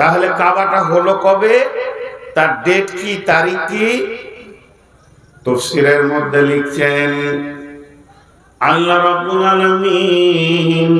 তাহলে কাবাটা হলো কবে? তার ডেট কি, তারিখ কি? তফসিরের মধ্যে লিখছেন, আল্লাহ রাব্বুল আলামিন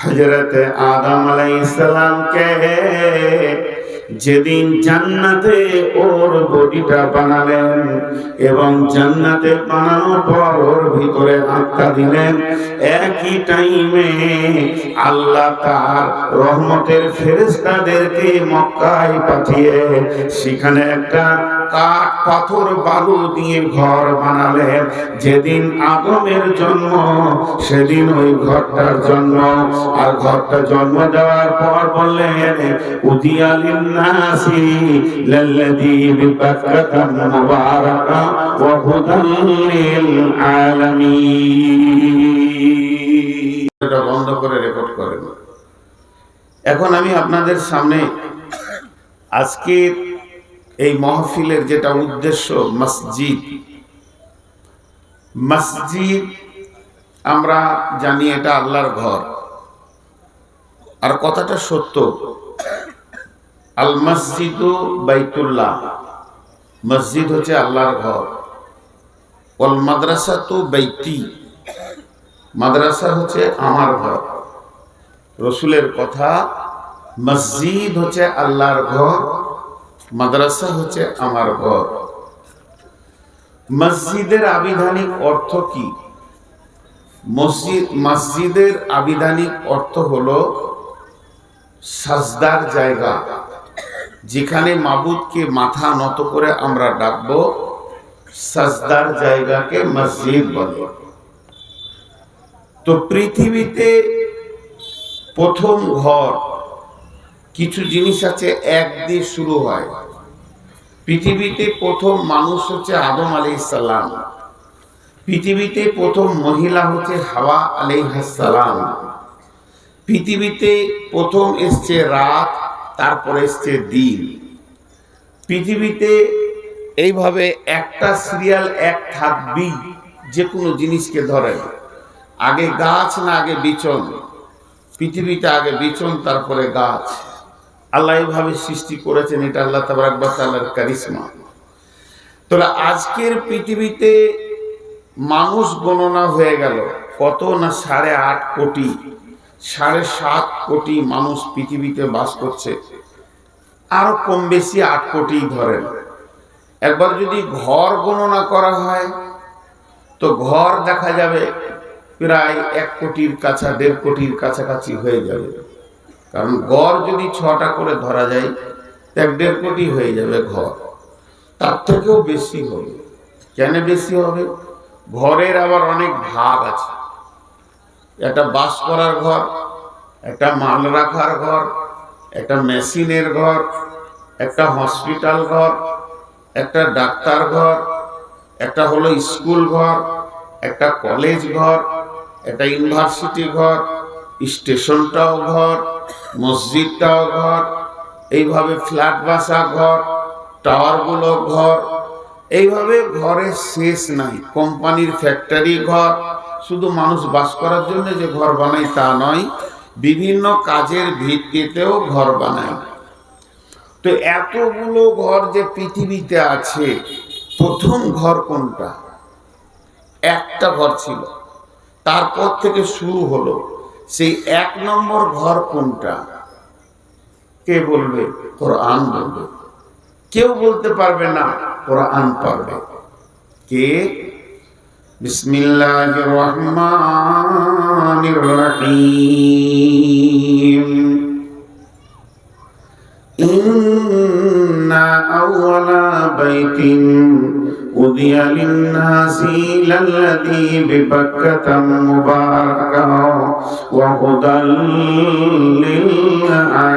হযরতে আদম আলাইহিস সালামকে যেদিন জান্নাতে ওর বডিটা বানালেন এবং জান্নাতে বানানোর পর ওর ভিতরে আত্মা দিলেন, একই টাইমে আল্লাহ তার রহমতের ফেরেশতাদেরকে মক্কায় পাঠিয়ে সেখানে একটা কাঠ পাথর বালু দিয়ে ঘর বানালেন। যেদিন আদমের জন্ম, সেদিন ওই ঘরটার জন্ম। আর ঘরটা জন্ম দেওয়ার পর বললেন উদিয়ালিন আলামিন এটা বন্ধ করে রেকর্ড করেন। এখন আমি আপনাদের সামনে আজকের এই মহফিলের যেটা উদ্দেশ্য, মসজিদ। মসজিদ আমরা জানি এটা আল্লাহর ঘর। আর কথাটা সত্য। আল মসজিদ বাইতুল্লাহ। মসজিদ হচ্ছে আল্লাহর ঘর। ওল মাদ্রাসা তো বাইতি। মাদ্রাসা হচ্ছে আমার ঘর। রসুলের কথা, মসজিদ হচ্ছে আল্লাহর ঘর, মাদ্রাসা হচ্ছে আমার ঘর। মসজিদের আবিধানিক অর্থ কি? মসজিদ মসজিদের আবিধানিক অর্থ হলো সাজদার জায়গা। যেখানে মাবুদকে মাথা নত করে আমরা ডাকবো, সাজদার জায়গাকে মসজিদ বলে তো পৃথিবীতে প্রথম ঘর, কিছু জিনিস আছে, এক দিয়ে শুরু হয়। পৃথিবীতে প্রথম মানুষ হচ্ছে আদম আলাইসাল্লাম পৃথিবীতে প্রথম মহিলা হচ্ছে হাওয়া আলাইহাসালাম পৃথিবীতে প্রথম এসছে রাত তারপরে এসছে দিন। পৃথিবীতে এইভাবে একটা সিরিয়াল এক থাকবি যে কোনো জিনিসকে ধরেন আগে গাছ না আগে বিচন। পৃথিবীতে আগে বিচন, তারপরে গাছ। আল্লাহ এইভাবে সৃষ্টি করেছেন, এটা আল্লাহ তাবার কারিশমা। তোরা আজকের পৃথিবীতে মানুষ গণনা হয়ে গেল কত না সাড়ে আট কোটি। সাড়ে সাত কোটি মানুষ পৃথিবীতে বাস করছে। আরও কম বেশি আট কোটি ধরেন। একবার যদি ঘর গণনা করা হয়, তো ঘর দেখা যাবে প্রায় এক কোটির কাছা, দেড় কোটির কাছাকাছি হয়ে যাবে। কারণ গড় যদি ছটা করে ধরা যায় এক দেড় কোটি হয়ে যাবে ঘর। তার থেকেও বেশি হবে। কেন বেশি হবে? ঘরের আবার অনেক ভাগ আছে। একটা বাস করার ঘর, একটা মাল রাখার ঘর, একটা মেশিনের ঘর, একটা হসপিটাল ঘর, একটা ডাক্তার ঘর, একটা হলো স্কুল ঘর, একটা কলেজ ঘর, একটা ইউনিভার্সিটি ঘর, স্টেশনটাও ঘর, মসজিদটাও ঘর, এইভাবে ফ্ল্যাট বাসা ঘর, টাওয়ারগুলো ঘর, এইভাবে ঘরের শেষ নাই, কোম্পানির ফ্যাক্টরি ঘর শুধু মানুষ বাস করার জন্য যে ঘর বানায় তা নয়, বিভিন্ন কাজের ভিত্তিতেও ঘর বানায়। তো এতগুলো ঘর যে পৃথিবীতে আছে, প্রথম ঘর কোনটা? একটা ঘর ছিল। তারপর থেকে শুরু হলো। সেই এক নম্বর ঘর কোনটা? কে বলবে? কোরআন বলবে। কেউ বলতে পারবে না, কোরআন পারবে। কে? بسم الله الرحمن الرحيم. إن أول بيت أذي للناس للذي ببكة مباركة وهدى للعالمين.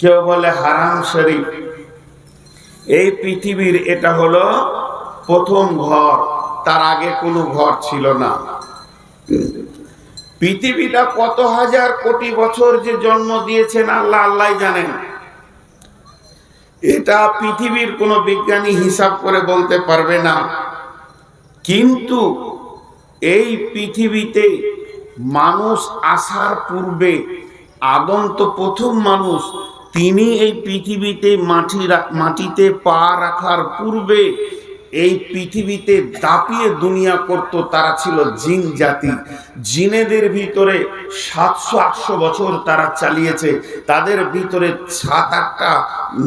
কেউ বলে হারাম শরীফ। এই পৃথিবীর এটা হলো প্রথম ঘর, তার আগে কোনো ঘর ছিল না। পৃথিবীটা কত হাজার কোটি বছর যে জন্ম দিয়েছেন আল্লাহ আল্লাহ জানেন। এটা পৃথিবীর কোনো বিজ্ঞানী হিসাব করে বলতে পারবে না। কিন্তু এই পৃথিবীতে মানুষ আসার পূর্বে আদম তো প্রথম মানুষ তিনি এই পৃথিবীতে মাটি মাটিতে পা রাখার পূর্বে এই পৃথিবীতে দাপিয়ে দুনিয়া করত তারা ছিল জিন জাতি। জিনেদের ভিতরে সাতশো আটশো বছর তারা চালিয়েছে। তাদের ভিতরে সাত আটটা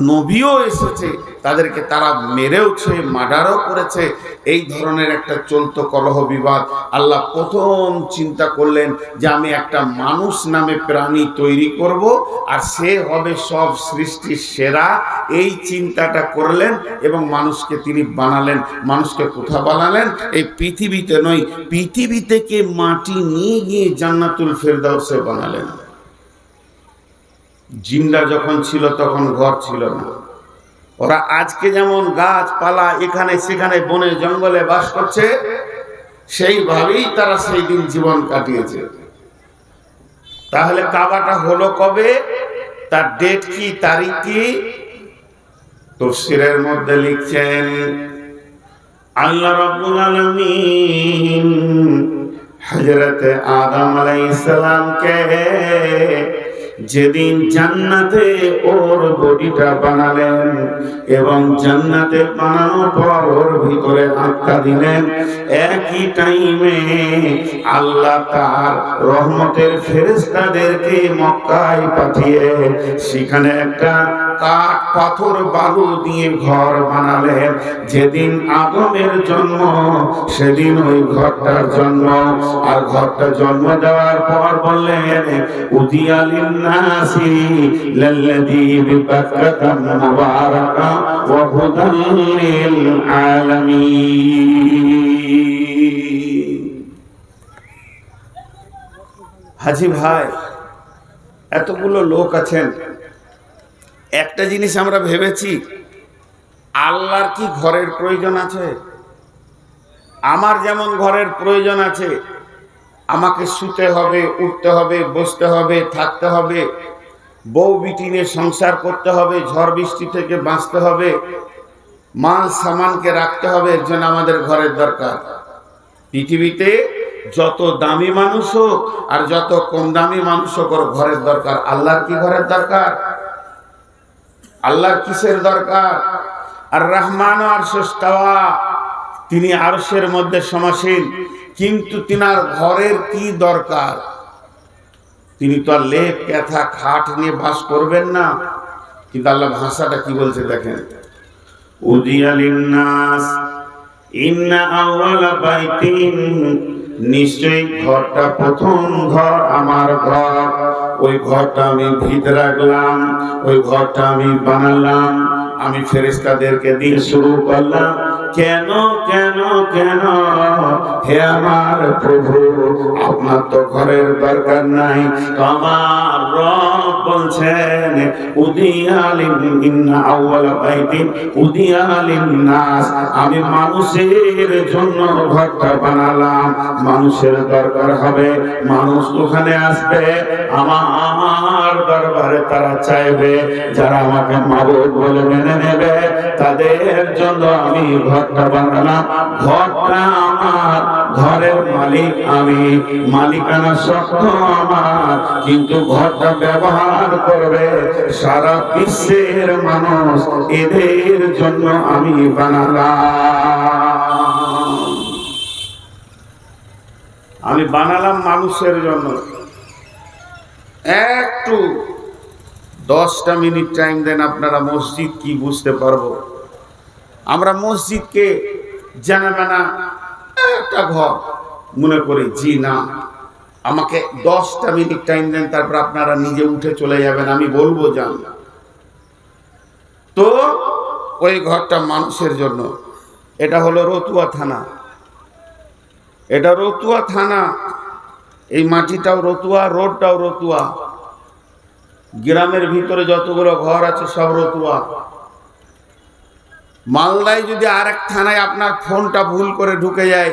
নবীও এসেছে। তাদেরকে তারা মেরেওছে, মার্ডারও করেছে। এই ধরনের একটা চলতো কলহ বিবাদ আল্লাহ প্রথম চিন্তা করলেন যে আমি একটা মানুষ নামে প্রাণী তৈরি করব আর সে হবে সব সৃষ্টির সেরা। এই চিন্তাটা করলেন এবং মানুষকে তিনি বানালেন। মানুষকে কোথা বানালেন? এই পৃথিবীতে নয়, পৃথিবী থেকে মাটি নিয়ে গিয়ে জান্নাতুল ফেরদাউসে বানালেন। জিন্দা যখন ছিল তখন ঘর ছিল না। ওরা আজকে যেমন গাছপালা এখানে সেখানে বনে জঙ্গলে বাস করছে, সেইভাবেই তারা সেই দিন জীবন কাটিয়েছে। তাহলে কাবাটা হলো কবে? তার ডেট কি, তারিখ কি? তফসিরের মধ্যে লিখছেন, আল্লাহ রাব্বুল আলামিন হযরত আদম আলাইহিস সালামকে যেদিন জান্নাতে ওর বডিটা বানালেন এবং জান্নাতে বানানোর পর ওর ভিতরে আত্মা দিলেন, একই টাইমে আল্লাহ তার রহমতের ফেরেশতাদেরকে মক্কায় পাঠিয়ে সেখানে একটা কাঠ পাথর বালু দিয়ে ঘর বানালেন। যেদিন আদমের জন্ম, সেদিন ওই ঘরটার জন্ম। আর ঘরটা জন্ম দেওয়ার পর বললেন উদিয়ালিন বিবাক্কাতা মুবারাকা ওয়া হুদাল লিল আলামিন হাজি ভাই, এতগুলো লোক আছেন। একটা জিনিস আমরা ভেবেছি, আল্লাহর কি ঘরের প্রয়োজন আছে? আমার যেমন ঘরের প্রয়োজন আছে আমাকে শুতে হবে, উঠতে হবে, বসতে হবে, থাকতে হবে। বউ বিটিনে সংসার করতে হবে, ঝড় বৃষ্টি থেকে বাঁচতে হবে। মাল সামানকে রাখতে হবে, এর জন্য আমাদের ঘরের দরকার। পৃথিবীতে যত দামি মানুষ হোক আর যত কম দামি মানুষ হোক, ওর ঘরের দরকার। আল্লাহর কি ঘরের দরকার? আল্লাহর কিসের দরকার? আর রহমান আর সুস্তাওয়া তিনি আরশের মধ্যে সমাসীন। কিন্তু তিনার ঘরের কি দরকার? তিনি তো আর লেপ ক্যাথা খাট নিয়ে বাস করবেন না। কিন্তু আল্লাহ ভাষাটা কি বলছে দেখেন? উদিয়ালিন্নাস ইন্না আউয়ালা বাইতিন। নিশ্চয়ই ঘরটা প্রথম ঘর আমার ঘর। ওই ঘরটা আমি ভিত রাখলাম, ওই ঘরটা আমি বানালাম। আমি ফেরেশতাদেরকে দিয়ে শুরু করলাম। কেন কেন কেন? হে আমার প্রভু, আপনার তো ঘরের দরকার নাই। তো আমার রব বলছেন উদিয়ালিন আউয়ালা বাইতিন উদিয়ালিন নাস। আমি মানুষের জন্য ঘরটা বানালাম। মানুষের দরকার হবে, মানুষ ওখানে আসবে। আমার দরবারে তারা চাইবে, যারা আমাকে মাবুদ বলে মেনে নেবে। তাদের জন্য আমি ঘরটা বানালাম। ঘরটা আমার ঘরের মালিক আমি। মালিকানা শক্ত আমার, কিন্তু ঘরটা ব্যবহার করবে সারা বিশ্বের মানুষ। এদের জন্য আমি বানালাম। আমি বানালাম মানুষের জন্য। একটু, দশটা মিনিট টাইম দেন আপনারা মসজিদ কি বুঝতে পারব। আমরা মসজিদকে জানাবে না একটা ঘর, মনে করি, জি না। আমাকে দশটা মিনিট টাইম দেন, তারপর আপনারা নিজে উঠে চলে যাবেন, আমি বলব যান তো, ওই ঘরটা মানুষের জন্য। এটা হলো রতুয়া থানা। এটা রতুয়া থানা। এই মাটিটাও রতুয়া, রোডটাও রতুয়া। গ্রামের ভিতরে যতগুলো ঘর আছে, সব রতুয়া। মালদায় যদি আরেক থানায় আপনার ফোনটা ভুল করে ঢুকে যায়